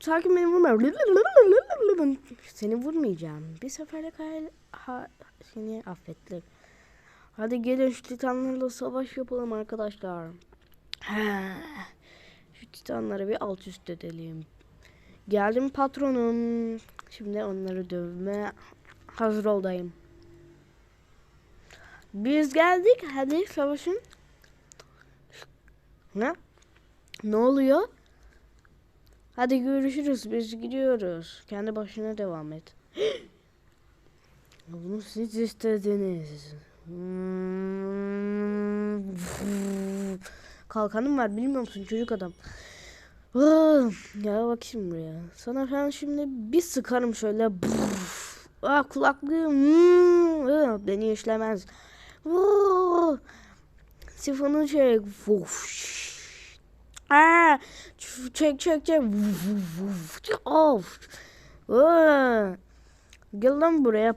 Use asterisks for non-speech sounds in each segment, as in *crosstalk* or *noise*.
Sakin beni vurma. Seni vurmayacağım. Bir seferlik hayal, ha, seni affettim. Hadi gelin şu titanlarla savaş yapalım arkadaşlar. Şu titanları bir alt üst edelim. Geldim patronum. Şimdi onları dövme hazır oldayım. Biz geldik. Hadi savaşın. Ne? Ne oluyor? Hadi görüşürüz. Biz gidiyoruz. Kendi başına devam et. *gasps* Bunu siz istediniz. Hmm. Kalkanım var bilmiyor musun çocuk adam? Ya bak şimdi buraya. Sana ben şimdi bir sıkarım şöyle. Ah kulaklığım. Hmm, Beni işlemez. Sifonu çek. Vuş. Çek çek çek. Of. Gel lan buraya.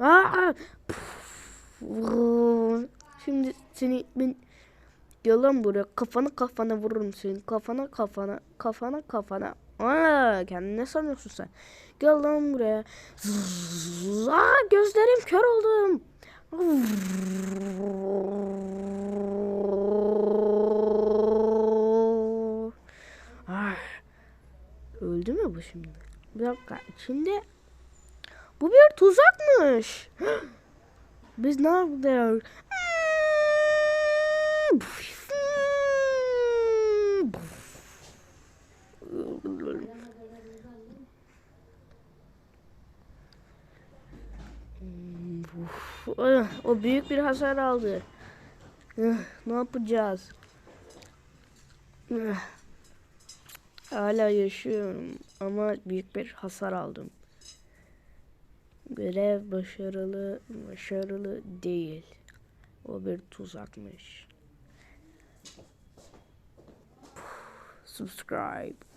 Aa. Şimdi seni ben gel lan buraya. Kafana kafana vururum senin. Kafana kafana kafana kafana. Aa, kendini ne sanıyorsun sen? Gel lan buraya. Aa, gözlerim kör oldum. Öldü mü bu şimdi? Bir dakika. Şimdi bu bir tuzakmış. *gasps* Biz ne yapıyoruz? Ah, *sighs* O büyük bir hasar aldı. Ah, *sighs* Ne yapacağız? *sighs* Hala yaşıyorum ama büyük bir hasar aldım. Görev başarılı, başarılı değil. O bir tuzakmış. Subscribe.